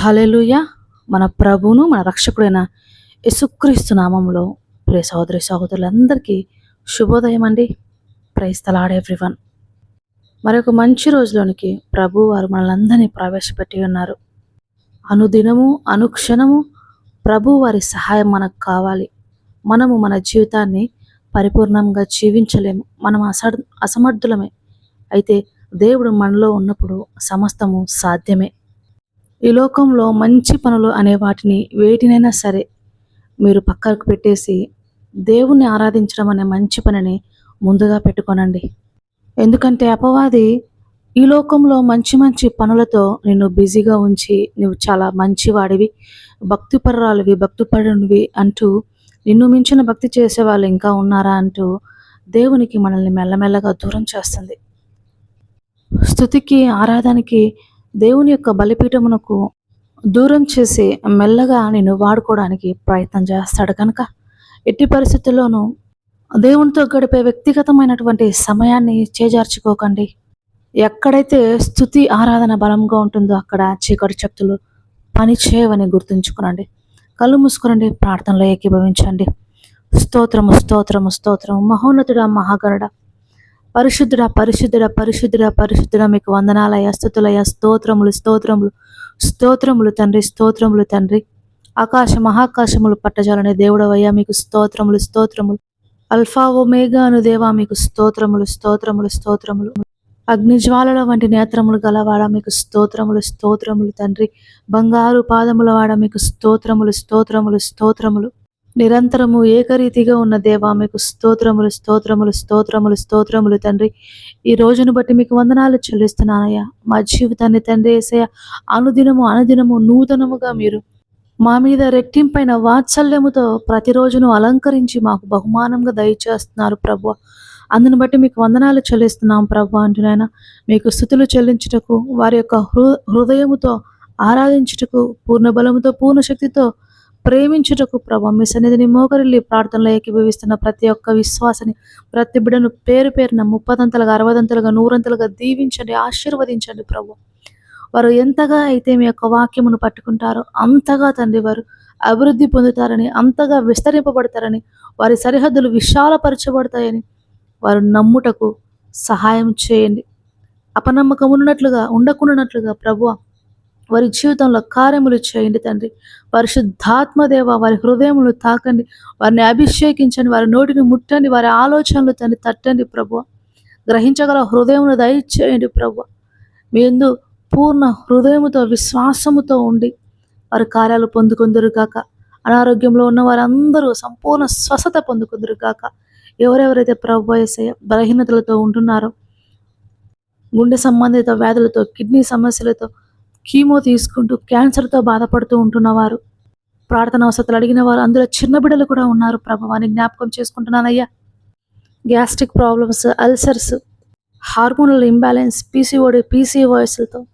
Hallelujah మన ప్రభువును మన రక్షకుడైన యసుక్రీస్తు నామంలో ప్రియ సహోదరి సహోదరులందరికీ శుభోదయం అండి. Praise the Lord everyone. మరొక మంచి రోజులోనికి ప్రభు వారు మనలందరినీ ప్రవేశపెట్టి ఉన్నారు. అనుదినము అనుక్షణము ప్రభు వారి సహాయం మనకు కావాలి. మనము మన జీవితాన్ని పరిపూర్ణంగా జీవించలేము. మనం అస అసమర్థులమే. అయితే దేవుడు మనలో ఉన్నప్పుడు సమస్తము సాధ్యమే. ఈ లోకంలో మంచి పనులు అనే వాటిని వేటినైనా సరే మీరు పక్కకు పెట్టేసి దేవుణ్ణి ఆరాధించడం అనే మంచి పనిని ముందుగా పెట్టుకోనండి. ఎందుకంటే అపవాది ఈ లోకంలో మంచి మంచి పనులతో నిన్ను బిజీగా ఉంచి నువ్వు చాలా మంచివాడివి భక్తిపరురాలివి భక్తిపరునివి అంటూ నిన్ను మించిన భక్తి చేసే వాళ్ళు ఇంకా ఉన్నారా అంటూ దేవునికి మనల్ని మెల్లమెల్లగా దూరం చేస్తుంది. స్థుతికి ఆరాధనకి దేవుని యొక్క బలిపీఠమునకు దూరం చేసి మెల్లగా నేను వాడుకోవడానికి ప్రయత్నం చేస్తాడు కనుక ఎట్టి పరిస్థితుల్లోనూ దేవునితో గడిపే వ్యక్తిగతమైనటువంటి సమయాన్ని చేజార్చుకోకండి. ఎక్కడైతే స్థుతి ఆరాధన బలంగా ఉంటుందో అక్కడ చీకటి శక్తులు పని చేయవని గుర్తుంచుకునండి. కళ్ళు మూసుకునండి ప్రార్థనలో ఏకీభవించండి. స్తోత్రము స్తోత్రము స్తోత్రము. మహోన్నతుడ మహాగరుడ పరిశుద్ధుడ పరిశుద్ధుడ పరిశుద్ధుడ పరిశుద్ధుడ మీకు వందనాలయ స్థుతులయ స్తోత్రములు స్తోత్రములు స్తోత్రములు తండ్రి స్తోత్రములు తండ్రి. ఆకాశ మహాకాశములు పట్టజాలనే దేవుడవయ్యా మీకు స్తోత్రములు స్తోత్రములు. అల్ఫా ఒమేగా అను దేవా మీకు స్తోత్రములు స్తోత్రములు స్తోత్రములు. అగ్నిజ్వాలల వంటి నేత్రములు గలవాడ మీకు స్తోత్రములు స్తోత్రములు తండ్రి. బంగారు పాదముల వాడ మీకు స్తోత్రములు స్తోత్రములు స్తోత్రములు. నిరంతరము ఏకరీతిగా ఉన్న దేవా మీకు స్తోత్రములు స్తోత్రములు స్తోత్రములు స్తోత్రములు తండ్రి. ఈ రోజును బట్టి మీకు వందనాలు చెల్లిస్తున్నానయ్యా. మా జీవితాన్ని తండ్రి వేసయ్య అనుదినము అనుదినము నూతనముగా మీరు మా మీద రెట్టింపైన వాత్సల్యముతో ప్రతిరోజును అలంకరించి మాకు బహుమానంగా దయచేస్తున్నారు ప్రభు అందును బట్టి మీకు వందనాలు చెల్లిస్తున్నాం ప్రభు అంటున్నాయన. మీకు స్థుతులు చెల్లించుటకు వారి యొక్క హృ హృదయముతో ఆరాధించుటకు పూర్ణ బలముతో పూర్ణ శక్తితో ప్రేమించుటకు ప్రభు మీ సన్నిధిని మోకరిల్లి ప్రార్థనలో ఏకీభవిస్తున్న ప్రతి ఒక్క విశ్వాసని ప్రతి బిడను పేరు పేరున ముప్పదంతలుగా అరవదంతలుగా నూరంతలుగా దీవించండి ఆశీర్వదించండి ప్రభు. వారు ఎంతగా అయితే మీ యొక్క వాక్యమును పట్టుకుంటారో అంతగా తండ్రి వారు అభివృద్ధి పొందుతారని అంతగా విస్తరింపబడతారని వారి సరిహద్దులు విశాలపరచబడతాయని వారు నమ్ముటకు సహాయం చేయండి. అపనమ్మకం ఉన్నట్లుగా ఉండకుండానట్లుగా ప్రభు వారి జీవితంలో కార్యములు చేయండి తండ్రి. పరిశుద్ధాత్మదేవ వారి హృదయములు తాకండి. వారిని అభిషేకించండి వారి నోటిని ముట్టండి వారి ఆలోచనలు తండ్రి తట్టండి ప్రభు. గ్రహించగల హృదయమును దయచేయండి ప్రభు. మీ ఎందు పూర్ణ హృదయముతో విశ్వాసముతో ఉండి వారి కార్యాలు పొందుకుందరు కాక అనారోగ్యంలో ఉన్న వారందరూ సంపూర్ణ స్వస్థత పొందుకుందరు కాక ఎవరెవరైతే ప్రభు ఏసయ్య బలహీనతలతో ఉంటున్నారో గుండె సంబంధిత వ్యాధులతో కిడ్నీ సమస్యలతో కీమో తీసుకుంటూ క్యాన్సర్తో బాధపడుతూ ఉంటున్నవారు. ప్రార్థన వసతులు అడిగిన వారు అందులో చిన్న బిడ్డలు కూడా ఉన్నారు. ప్రభావాన్ని జ్ఞాపకం చేసుకుంటున్నానయ్యా. Gastric problems ulcers hormonal imbalance PCOD పీసీఓఎస్లతో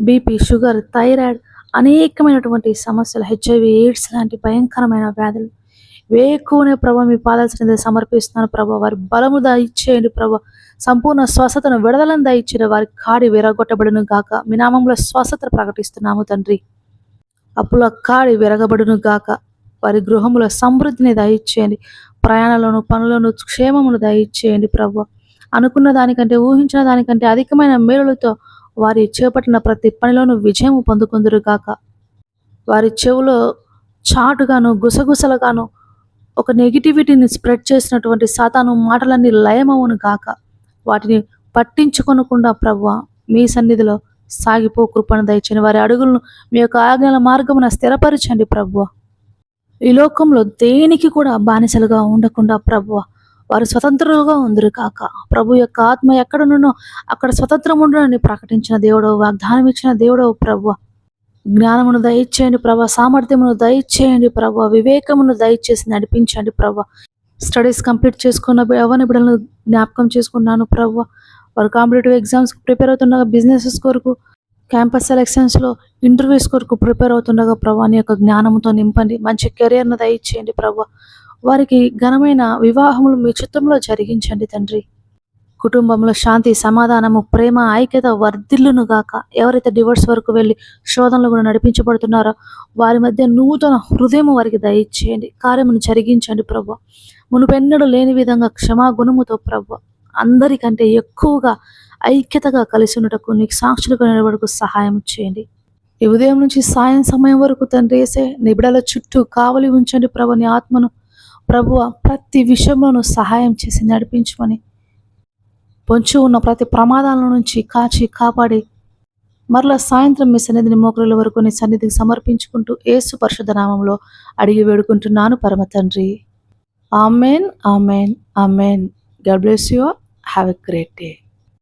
BP sugar thyroid అనేకమైనటువంటి సమస్యలు హెచ్ఐవి ఎయిడ్స్ లాంటి భయంకరమైన వ్యాధులు. వేకువనే ప్రభావ మీ పాదాల్సిన సమర్పిస్తున్నాను. ప్రభావ వారి బలము ఇచ్చేయండి ప్రభావ సంపూర్ణ స్వస్థతను విడుదలను దయచిన వారి కాడి విరగొట్టబడును గాక. మీ నామంలో స్వస్థత ప్రకటిస్తున్నాము తండ్రి. అప్పుల కాడి విరగబడును గాక. వారి గృహముల సమృద్ధిని దయచేయండి. ప్రయాణాలను పనులను క్షేమమును దయచేయండి ప్రభు అనుకున్న దానికంటే ఊహించిన దానికంటే అధికమైన మేలులతో వారి చేపట్టిన ప్రతి పనిలోనూ విజయం పొందుకుందురు గాక. వారి చెవులో చాటుగాను గుసగుసలుగాను ఒక నెగిటివిటీని స్ప్రెడ్ చేసినటువంటి సాతాను మాటలన్నీ లయమవును గాక. వాటిని పట్టించుకొనకుండా ప్రవ్వ మీ సన్నిధిలో సాగిపో కృపను దయచని వారి అడుగులను మీ యొక్క ఆజ్ఞల మార్గమున స్థిరపరచండి ప్రభువ. ఈ లోకంలో దేనికి కూడా బానిసలుగా ఉండకుండా ప్రభువ వారు స్వతంత్రులుగా ఉందరు కాక. ప్రభు యొక్క ఆత్మ ఎక్కడనున్నో అక్కడ స్వతంత్రం ఉండని ప్రకటించిన దేవుడు వాగ్దానం ఇచ్చిన దేవుడవు ప్రభువ. జ్ఞానమును దయచేయండి ప్రభా సామర్థ్యమును దయచేయండి ప్రభా వివేకమును దయచేసి నడిపించండి ప్రభా. స్టడీస్ కంప్లీట్ చేసుకున్న ఎవరిని బిడ్డలను జ్ఞాపకం చేసుకున్నాను? ప్రభు వారు కాంపిటేటివ్ ఎగ్జామ్స్ ప్రిపేర్ అవుతుండగా బిజినెసెస్ కొరకు క్యాంపస్ సెలెక్షన్స్లో ఇంటర్వ్యూస్ కొరకు ప్రిపేర్ అవుతుండగా ప్రభా అని యొక్క జ్ఞానంతో నింపండి. మంచి కెరియర్ను దయచేయండి ప్రభా వారికి ఘనమైన వివాహములు మీ చిత్తంలో జరిగించండి తండ్రి. కుటుంబంలో శాంతి సమాధానము ప్రేమ ఐక్యత వర్ధిల్లును గాక. ఎవరైతే డివోర్స్ వరకు వెళ్ళి శోధనలు కూడా నడిపించబడుతున్నారో వారి మధ్య నూతన హృదయం వారికి దయచేయండి. కార్యమును జరిగించండి ప్రభు మునుపెన్నడు లేని విధంగా క్షమాగుణముతో ప్రభు అందరికంటే ఎక్కువగా ఐక్యతగా కలిసి ఉండటకు నీకు సాక్షులుగా నిలబడకు సహాయం చేయండి. ఈ ఉదయం నుంచి సాయం సమయం వరకు తండ్రి వేసే నిబిడల చుట్టూ కావలి ఉంచండి ప్రభు నీ ఆత్మను ప్రభువ ప్రతి విషయంలోనూ సహాయం చేసి నడిపించమని పొంచి ఉన్న ప్రతి ప్రమాదాల నుంచి కాచి కాపాడి మరలా సాయంత్రం మీ సన్నిధిని మోకరుల వరకు నీ సన్నిధికి సమర్పించుకుంటూ ఏసు పరిశుద్ధ నామంలో అడిగి వేడుకుంటున్నాను పరమ తండ్రి. Amen, Amen, Amen. God bless you. Have a great day.